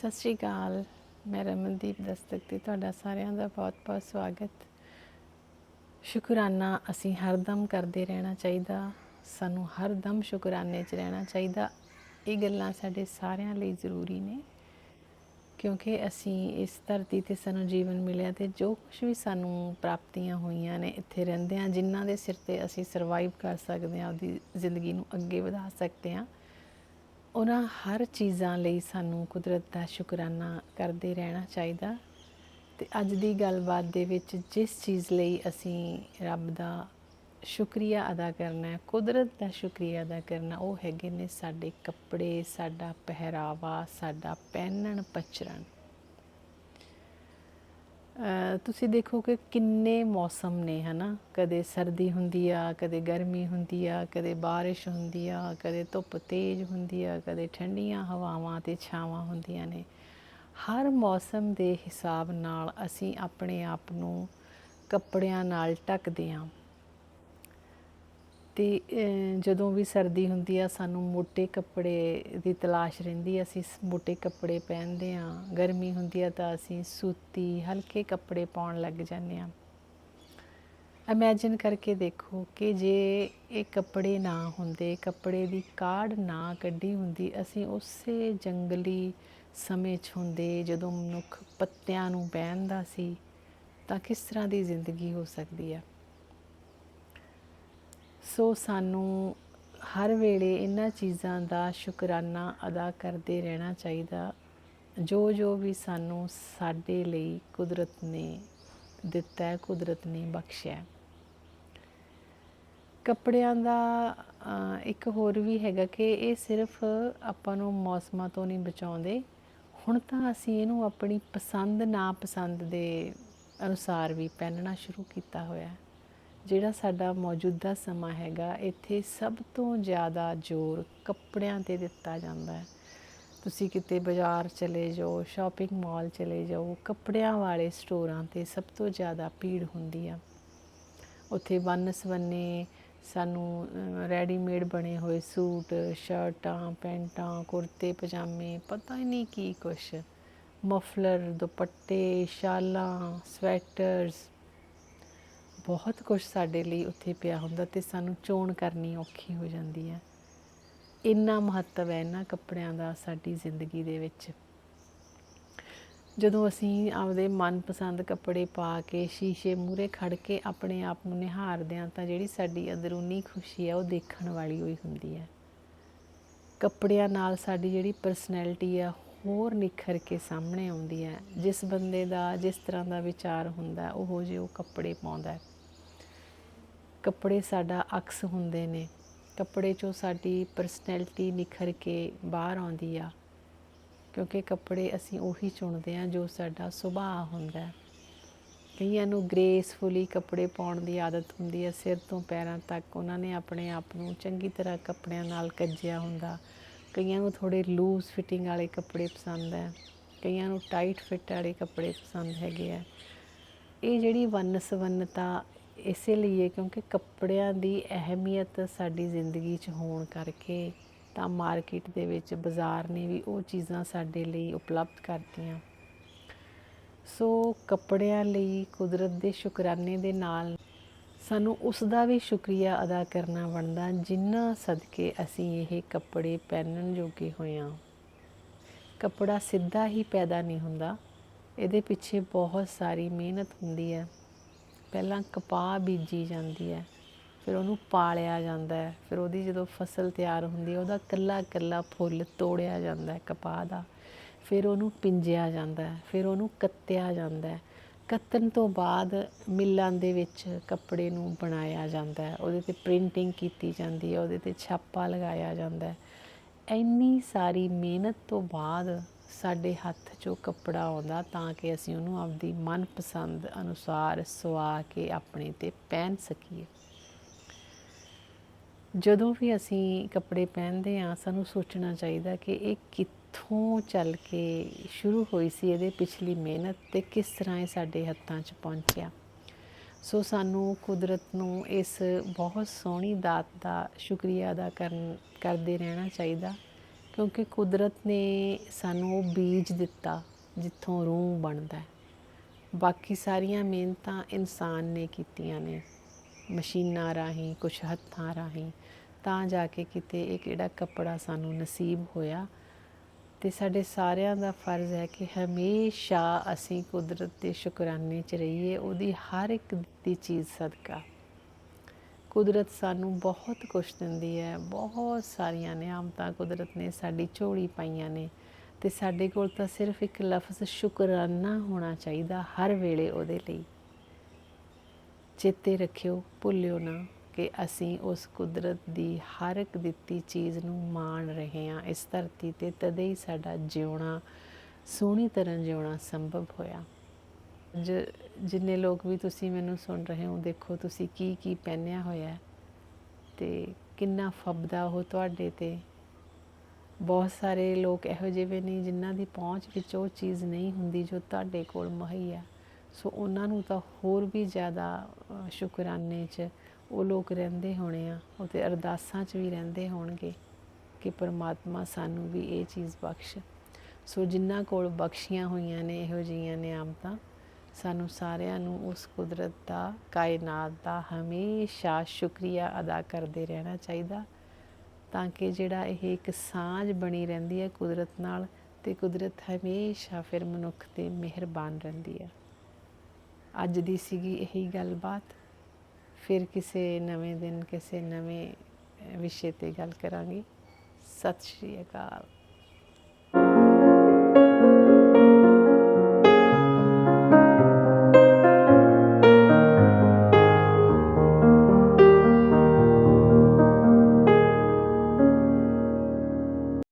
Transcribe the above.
ਸਤਿ ਸ਼੍ਰੀ ਅਕਾਲ। ਮੈਂ ਰਮਨਦੀਪ ਦਸਤਕ ਤੇ ਤੁਹਾਡਾ ਸਾਰਿਆਂ ਦਾ ਬਹੁਤ-ਬਹੁਤ ਸਵਾਗਤ। ਸ਼ੁਕਰਾਨਾ, ਅਸੀਂ ਹਰਦਮ ਕਰਦੇ ਰਹਿਣਾ ਚਾਹੀਦਾ। ਸਾਨੂੰ ਹਰਦਮ ਸ਼ੁਕਰਾਨੇ 'ਚ ਰਹਿਣਾ ਚਾਹੀਦਾ। ਇਹ ਗੱਲਾਂ ਸਾਡੇ ਸਾਰਿਆਂ ਲਈ ਜ਼ਰੂਰੀ ਨੇ। ਕਿਉਂਕਿ ਅਸੀਂ ਇਸ ਧਰਤੀ ਤੇ ਸਾਨੂੰ ਜੀਵਨ ਮਿਲਿਆ ਤੇ ਜੋ ਕੁਝ ਵੀ ਸਾਨੂੰ ਪ੍ਰਾਪਤੀਆਂ ਹੋਈਆਂ ਨੇ, ਇੱਥੇ ਰਹਿੰਦੇ ਰਹਿੰਦਿਆਂ ਜਿਨ੍ਹਾਂ ਦੇ ਸਿਰ ਤੇ ਅਸੀਂ ਸਰਵਾਈਵ ਕਰ ਸਕਦੇ ਹਾਂ ਉਹਦੀ ਜ਼ਿੰਦਗੀ ਨੂੰ ਅੱਗੇ ਵਧਾ ਸਕਦੇ ਹਾਂ। ਉਹਨਾਂ ਹਰ ਚੀਜ਼ਾਂ ਲਈ ਸਾਨੂੰ ਕੁਦਰਤ ਦਾ ਸ਼ੁਕਰਾਨਾ ਕਰਦੇ ਰਹਿਣਾ ਚਾਹੀਦਾ। ਤੇ ਅੱਜ ਦੀ ਗੱਲਬਾਤ ਦੇ ਵਿੱਚ ਜਿਸ ਚੀਜ਼ ਲਈ ਅਸੀਂ ਰੱਬ ਦਾ ਸ਼ੁਕਰੀਆ ਅਦਾ ਕਰਨਾ ਹੈ, ਕੁਦਰਤ ਦਾ ਸ਼ੁਕਰੀਆ ਅਦਾ ਕਰਨਾ, ਉਹ ਹੈਗੇ ਨੇ ਸਾਡੇ ਕੱਪੜੇ, ਸਾਡਾ ਪਹਿਰਾਵਾ, ਸਾਡਾ ਪਹਿਨਣ ਪਚਰਣ ਤੁਸੀਂ ਦੇਖੋ ਕਿ ਕਿੰਨੇ ਮੌਸਮ ਨੇ, ਹਨਾ? ਕਦੇ ਸਰਦੀ ਹੁੰਦੀ ਆ, ਕਦੇ ਗਰਮੀ ਹੁੰਦੀ ਆ, ਕਦੇ ਬਾਰਿਸ਼ ਹੁੰਦੀ ਆ, ਕਦੇ ਧੁੱਪ ਤੇਜ਼ ਹੁੰਦੀ ਆ, ਕਦੇ ਠੰਡੀਆਂ ਹਵਾਵਾਂ ਤੇ ਛਾਵਾਂ ਹੁੰਦੀਆਂ ਨੇ। ਹਰ ਮੌਸਮ ਦੇ ਹਿਸਾਬ ਨਾਲ ਅਸੀਂ ਆਪਣੇ ਆਪ ਨੂੰ ਕੱਪੜਿਆਂ ਨਾਲ ਢੱਕਦੇ ਹਾਂ ਤੇ ਜਦੋਂ ਵੀ ਸਰਦੀ ਹੁੰਦੀ ਆ, ਸਾਨੂੰ ਮੋٹے ਕੱਪੜੇ ਦੀ ਤਲਾਸ਼ ਰਹਿੰਦੀ ਅਸੀਂ ਮੋٹے ਕੱਪੜੇ ਪਹਿਨਦੇ ਆ ਗਰਮੀ ਹੁੰਦੀ ਆ ਤਾਂ ਅਸੀਂ ਸੂਤੀ, ਹਲਕੇ ਕੱਪੜੇ ਪਾਉਣ ਲੱਗ ਜਾਂਦੇ ਆ ਇਮੇਜਿਨ ਕਰਕੇ ਦੇਖੋ ਕਿ ਜੇ ਇਹ ਕੱਪੜੇ ਨਾ ਹੁੰਦੇ, ਕੱਪੜੇ ਦੀ ਕਾੜ ਨਾ ਕੱਢੀ ਹੁੰਦੀ, ਅਸੀਂ ਉਸੇ ਜੰਗਲੀ ਸਮੇਂ 'ਚ ਹੁੰਦੇ, ਜਦੋਂ ਮਨੁੱਖ ਪੱਤਿਆਂ ਨੂੰ ਪਹਿਨਦਾ ਸੀ, ਤਾਂ ਕਿਸ ਤਰ੍ਹਾਂ ਦੀ ਜ਼ਿੰਦਗੀ ਹੋ ਸਕਦੀ ਆ? ਸੋ ਸਾਨੂੰ ਹਰ ਵੇਲੇ ਇਹਨਾਂ ਚੀਜ਼ਾਂ ਦਾ ਸ਼ੁਕਰਾਨਾ ਅਦਾ ਕਰਦੇ ਰਹਿਣਾ ਚਾਹੀਦਾ। ਜੋ ਜੋ ਵੀ ਸਾਨੂੰ ਸਾਡੇ ਲਈ ਕੁਦਰਤ ਨੇ ਦਿੱਤਾ ਹੈ, ਕੁਦਰਤ ਨੇ ਬਖਸ਼ਿਆ ਕੱਪੜਿਆਂ ਦਾ ਇੱਕ ਹੋਰ ਵੀ ਹੈਗਾ ਕਿ ਇਹ ਸਿਰਫ ਆਪਾਂ ਨੂੰ ਮੌਸਮਾਂ ਤੋਂ ਨਹੀਂ ਬਚਾਉਂਦੇ। ਹੁਣ ਤਾਂ ਅਸੀਂ ਇਹਨੂੰ ਆਪਣੀ ਪਸੰਦ ਨਾ ਪਸੰਦ ਦੇ ਅਨੁਸਾਰ ਵੀ ਪਹਿਨਣਾ ਸ਼ੁਰੂ ਕੀਤਾ ਹੋਇਆ ਹੈ। ਜਿਹੜਾ ਸਾਡਾ ਮੌਜੂਦਾ ਸਮਾਂ ਹੈਗਾ, ਇੱਥੇ ਸਭ ਤੋਂ ਜ਼ਿਆਦਾ ਜ਼ੋਰ ਕੱਪੜਿਆਂ ਤੇ ਦਿੱਤਾ ਜਾਂਦਾ ਹੈ। ਤੁਸੀਂ ਕਿਤੇ ਬਾਜ਼ਾਰ ਚਲੇ ਜਾਓ ਸ਼ਾਪਿੰਗ ਮਾਲ ਚਲੇ ਜਾਓ, ਕੱਪੜਿਆਂ ਵਾਲੇ ਸਟੋਰਾਂ ਤੇ ਸਭ ਤੋਂ ਜ਼ਿਆਦਾ ਭੀੜ ਹੁੰਦੀ ਆ। ਉੱਥੇ ਵੰਨ ਸਵੰਨੇ ਸਾਨੂੰ ਰੈਡੀਮੇਡ ਬਣੇ ਹੋਏ ਸੂਟ, ਸ਼ਰਟਾਂ, ਪੈਂਟਾਂ ਕੁਰਤੇ ਪਜਾਮੇ, ਪਤਾ ਹੀ ਨਹੀਂ ਕੀ ਕੁਛ। ਮਫਲਰ, ਦੁਪੱਟੇ, ਸ਼ਾਲਾਂ, ਸਵੈਟਰਸ ਬਹੁਤ ਕੁਝ ਸਾਡੇ ਲਈ ਉੱਥੇ ਪਿਆ ਹੁੰਦਾ ਤੇ ਸਾਨੂੰ ਚੋਣ ਕਰਨੀ ਔਖੀ ਹੋ ਜਾਂਦੀ ਹੈ। ਇੰਨਾ ਮਹੱਤਵ ਹੈ ਇਹਨਾਂ ਕੱਪੜਿਆਂ ਦਾ ਸਾਡੀ ਜ਼ਿੰਦਗੀ ਦੇ ਵਿੱਚ। ਜਦੋਂ ਅਸੀਂ ਆਪਦੇ ਮਨਪਸੰਦ ਕੱਪੜੇ ਪਾ ਕੇ ਸ਼ੀਸ਼ੇ ਮੂਹਰੇ ਖੜ ਕੇ ਆਪਣੇ ਆਪ ਨੂੰ ਨਿਹਾਰਦੇ ਹਾਂ ਤਾਂ ਜਿਹੜੀ ਸਾਡੀ ਅੰਦਰੂਨੀ ਖੁਸ਼ੀ ਹੈ ਉਹ ਦੇਖਣ ਵਾਲੀ ਹੋਈ ਹੁੰਦੀ ਹੈ। ਕੱਪੜਿਆਂ ਨਾਲ ਸਾਡੀ ਜਿਹੜੀ ਪਰਸਨੈਲਿਟੀ ਆ ਹੋਰ ਨਿਖਰ ਕੇ ਸਾਹਮਣੇ ਆਉਂਦੀ ਹੈ। ਜਿਸ ਬੰਦੇ ਦਾ ਜਿਸ ਤਰ੍ਹਾਂ ਦਾ ਵਿਚਾਰ ਹੁੰਦਾ ਹੈ, ਉਹੋ ਜਿਹੇ ਉਹ ਕੱਪੜੇ ਪਾਉਂਦਾ ਹੈ। ਕੱਪੜੇ ਸਾਡਾ ਅਕਸ ਹੁੰਦੇ ਨੇ। ਕੱਪੜੇ 'ਚੋਂ ਸਾਡੀ ਪਰਸਨੈਲਿਟੀ ਨਿਖਰ ਕੇ ਬਾਹਰ ਆਉਂਦੀ ਆ। ਕਿਉਂਕਿ ਕੱਪੜੇ ਅਸੀਂ ਉਹੀ ਚੁਣਦੇ ਆ ਜੋ ਸਾਡਾ ਸੁਭਾਅ ਹੁੰਦਾ। ਹੈ ਕਈਆਂ ਨੂੰ ਗ੍ਰੇਸਫੁਲੀ ਕੱਪੜੇ ਪਾਉਣ ਦੀ ਆਦਤ ਹੁੰਦੀ ਹੈ ਸਿਰ ਤੋਂ ਪੈਰਾਂ ਤੱਕ। ਉਹਨਾਂ ਨੇ ਆਪਣੇ ਆਪ ਨੂੰ ਚੰਗੀ ਤਰ੍ਹਾਂ ਕੱਪੜਿਆਂ ਨਾਲ ਕੱਜਿਆ ਹੁੰਦਾ। ਕਈਆਂ ਨੂੰ ਥੋੜੇ ਲੂਜ਼ ਫਿਟਿੰਗ ਵਾਲੇ ਕੱਪੜੇ ਪਸੰਦ ਹੈ ਕਈਆਂ ਨੂੰ ਟਾਈਟ ਫਿੱਟ ਵਾਲੇ ਕੱਪੜੇ ਪਸੰਦ ਹੈਗੇ ਆ। ਇਹ ਜਿਹੜੀ ਵੰਨ ਸਵੰਨਤਾ ਇਸੇ ਲਈ ਕਿਉਂਕਿ ਕੱਪੜਿਆਂ ਦੀ ਅਹਿਮੀਅਤ ਸਾਡੀ ਜ਼ਿੰਦਗੀ 'ਚ ਹੋਣ ਕਰਕੇ ਤਾਂ ਮਾਰਕੀਟ ਦੇ ਵਿੱਚ ਬਾਜ਼ਾਰ ਨੇ ਵੀ ਉਹ ਚੀਜ਼ਾਂ ਸਾਡੇ ਲਈ ਉਪਲਬਧ ਕਰਤੀਆਂ। ਸੋ ਕੱਪੜਿਆਂ ਲਈ ਕੁਦਰਤ ਦੇ ਸ਼ੁਕਰਾਨੇ ਦੇ ਨਾਲ ਸਾਨੂੰ ਉਸ ਦਾ ਵੀ ਸ਼ੁਕਰੀਆ ਅਦਾ ਕਰਨਾ ਬਣਦਾ ਜਿੰਨਾ ਸਦਕੇ ਅਸੀਂ ਇਹ ਕੱਪੜੇ ਪਹਿਨਣ ਜੋਗੇ ਹੋਏ ਹਾਂ ਕੱਪੜਾ ਸਿੱਧਾ ਹੀ ਪੈਦਾ ਨਹੀਂ ਹੁੰਦਾ। ਇਹਦੇ ਪਿੱਛੇ ਬਹੁਤ ਸਾਰੀ ਮਿਹਨਤ ਹੁੰਦੀ ਹੈ। ਪਹਿਲਾਂ ਕਪਾਹ ਬੀਜੀ ਜਾਂਦੀ ਹੈ, ਫਿਰ ਉਹਨੂੰ ਪਾਲਿਆ ਜਾਂਦਾ ਹੈ, ਫਿਰ ਉਹਦੀ ਜਦੋਂ ਫਸਲ ਤਿਆਰ ਹੁੰਦੀ ਹੈ, ਉਹਦਾ ਕੱਲਾ ਕੱਲਾ ਫੁੱਲ ਤੋੜਿਆ ਜਾਂਦਾ ਹੈ ਕਪਾਹ ਦਾ। ਫਿਰ ਉਹਨੂੰ ਪਿੰਜਿਆ ਜਾਂਦਾ ਹੈ, ਫਿਰ ਉਹਨੂੰ ਕੱਤਿਆ ਜਾਂਦਾ ਹੈ। ਕੱਤਣ ਤੋਂ ਬਾਅਦ ਮਿੱਲਾਂ ਦੇ ਵਿੱਚ ਕੱਪੜੇ ਨੂੰ ਬਣਾਇਆ ਜਾਂਦਾ ਹੈ, ਉਹਦੇ ਤੇ ਪ੍ਰਿੰਟਿੰਗ ਕੀਤੀ ਜਾਂਦੀ ਹੈ, ਉਹਦੇ ਤੇ ਛਾਪਾ ਲਗਾਇਆ ਜਾਂਦਾ ਹੈ। ਇੰਨੀ ਸਾਰੀ ਮਿਹਨਤ ਤੋਂ ਬਾਅਦ ਸਾਡੇ ਹੱਥ 'ਚੋਂ ਕੱਪੜਾ ਆਉਂਦਾ ਤਾਂ ਕਿ ਅਸੀਂ ਉਹਨੂੰ ਆਪਦੀ ਮਨਪਸੰਦ ਅਨੁਸਾਰ ਸਵਾ ਕੇ ਆਪਣੇ ਤੇ ਪਹਿਨ ਸਕੀਏ। ਜਦੋਂ ਵੀ ਅਸੀਂ ਕੱਪੜੇ ਪਹਿਨਦੇ ਹਾਂ, ਸਾਨੂੰ ਸੋਚਣਾ ਚਾਹੀਦਾ ਕਿ ਇਹ ਕਿੱਥੋਂ ਚੱਲ ਕੇ ਸ਼ੁਰੂ ਹੋਈ ਸੀ, ਇਹਦੇ ਪਿਛਲੀ ਮਿਹਨਤ ਤੇ ਕਿਸ ਤਰ੍ਹਾਂ ਇਹ ਸਾਡੇ ਹੱਥਾਂ 'ਚ ਪਹੁੰਚਿਆ। ਸੋ ਸਾਨੂੰ ਕੁਦਰਤ ਨੂੰ ਇਸ ਬਹੁਤ ਸੋਹਣੀ ਦਾਤ ਦਾ ਸ਼ੁਕਰੀਆ ਅਦਾ ਕਰਨ, ਕਰਦੇ ਰਹਿਣਾ ਚਾਹੀਦਾ। ਕਿਉਂਕਿ ਕੁਦਰਤ ਨੇ ਸਾਨੂੰ ਉਹ ਬੀਜ ਦਿੱਤਾ ਜਿੱਥੋਂ ਰੂਹ ਬਣਦਾ ਬਾਕੀ ਸਾਰੀਆਂ ਮਿਹਨਤਾਂ ਇਨਸਾਨ ਨੇ ਕੀਤੀਆਂ ਨੇ, ਮਸ਼ੀਨਾਂ ਰਾਹੀਂ ਕੁਝ ਹੱਥਾਂ ਰਾਹੀਂ। ਤਾਂ ਜਾ ਕੇ ਕਿਤੇ ਇਹ ਕਿਹੜਾ ਕੱਪੜਾ ਸਾਨੂੰ ਨਸੀਬ ਹੋਇਆ। ਤੇ ਸਾਡੇ ਸਾਰਿਆਂ ਦਾ ਫਰਜ਼ ਹੈ ਕਿ ਹਮੇਸ਼ਾ ਅਸੀਂ ਕੁਦਰਤ ਦੇ ਸ਼ੁਕਰਾਨੇ 'ਚ ਰਹੀਏ, ਉਹਦੀ ਹਰ ਇੱਕ ਦਿੱਤੀ ਚੀਜ਼ ਸਦਕਾ। ਕੁਦਰਤ ਸਾਨੂੰ ਬਹੁਤ ਕੁਝ ਦਿੰਦੀ ਹੈ। ਬਹੁਤ ਸਾਰੀਆਂ ਨਿਆਮਤਾਂ ਕੁਦਰਤ ਨੇ ਸਾਡੀ ਝੋਲੀ ਪਾਈਆਂ ਨੇ ਤੇ ਸਾਡੇ ਕੋਲ ਤਾਂ ਸਿਰਫ ਇੱਕ ਲਫ਼ਜ਼ ਸ਼ੁਕਰਾਨਾ ਹੋਣਾ ਚਾਹੀਦਾ ਹਰ ਵੇਲੇ ਉਹਦੇ ਲਈ। ਚੇਤੇ ਰੱਖਿਓ, ਭੁੱਲਿਓ ਨਾ ਕਿ ਅਸੀਂ ਉਸ ਕੁਦਰਤ ਦੀ ਹਰ ਇੱਕ ਦਿੱਤੀ ਚੀਜ਼ ਨੂੰ ਮਾਣ ਰਹੇ ਹਾਂ। ਇਸ ਧਰਤੀ ਤੇ ਤਦੇ ਹੀ ਸਾਡਾ ਜਿਉਣਾ, ਸੋਹਣੀ ਤਰ੍ਹਾਂ ਜਿਉਣਾ ਸੰਭਵ ਹੋਇਆ। ਜਿੰਨੇ ਲੋਕ ਵੀ ਤੁਸੀਂ ਮੈਨੂੰ ਸੁਣ ਰਹੇ ਹੋ, ਦੇਖੋ ਤੁਸੀਂ ਕੀ ਕੀ ਪਹਿਨਿਆ ਹੋਇਆ ਹੈ ਤੇ ਕਿੰਨਾ ਫੱਬਦਾ ਉਹ ਤੁਹਾਡੇ ਤੇ। ਬਹੁਤ ਸਾਰੇ ਲੋਕ ਇਹੋ ਜਿਹੇ ਵੀ ਨਹੀਂ ਜਿਨ੍ਹਾਂ ਦੀ ਪਹੁੰਚ ਵਿੱਚ ਉਹ ਚੀਜ਼ ਨਹੀਂ ਹੁੰਦੀ ਜੋ ਤੁਹਾਡੇ ਕੋਲ ਮੁਹੱਈਆ ਸੋ ਉਹਨਾਂ ਨੂੰ ਤਾਂ ਹੋਰ ਵੀ ਜ਼ਿਆਦਾ ਸ਼ੁਕਰਾਨੇ 'ਚ ਉਹ ਲੋਕ ਰਹਿੰਦੇ ਹੋਣੇ ਆ, ਉਹ ਤੇ ਅਰਦਾਸਾਂ 'ਚ ਵੀ ਰਹਿੰਦੇ ਹੋਣਗੇ ਕਿ ਪਰਮਾਤਮਾ ਸਾਨੂੰ ਵੀ ਇਹ ਚੀਜ਼ ਬਖਸ਼। ਸੋ ਜਿਨ੍ਹਾਂ ਕੋਲ ਬਖਸ਼ੀਆਂ ਹੋਈਆਂ ਨੇ, ਇਹੋ ਜਿਹੀਆਂ ਨਿਆਮਤਾਂ ਸਾਨੂੰ ਸਾਰਿਆਂ ਨੂੰ ਉਸ ਕੁਦਰਤ ਦਾ, ਕਾਇਨਾਤ ਦਾ ਹਮੇਸ਼ਾ ਸ਼ੁਕਰੀਆ ਅਦਾ ਕਰਦੇ ਰਹਿਣਾ ਚਾਹੀਦਾ। ਤਾਂ ਕਿ ਜਿਹੜਾ ਇਹ ਇੱਕ ਸਾਂਝ ਬਣੀ ਰਹਿੰਦੀ ਹੈ ਕੁਦਰਤ ਨਾਲ ਤੇ ਕੁਦਰਤ ਹਮੇਸ਼ਾ ਫਿਰ ਮਨੁੱਖ ਤੇ ਮਿਹਰਬਾਨ ਰਹਿੰਦੀ ਹੈ। ਅੱਜ ਦੀ ਸੀਗੀ ਇਹੀ ਗੱਲਬਾਤ। ਫਿਰ ਕਿਸੇ ਨਵੇਂ ਦਿਨ, ਕਿਸੇ ਨਵੇਂ ਵਿਸ਼ੇ ਤੇ ਗੱਲ ਕਰਾਂਗੇ। ਸਤਿ ਸ਼੍ਰੀ ਅਕਾਲ।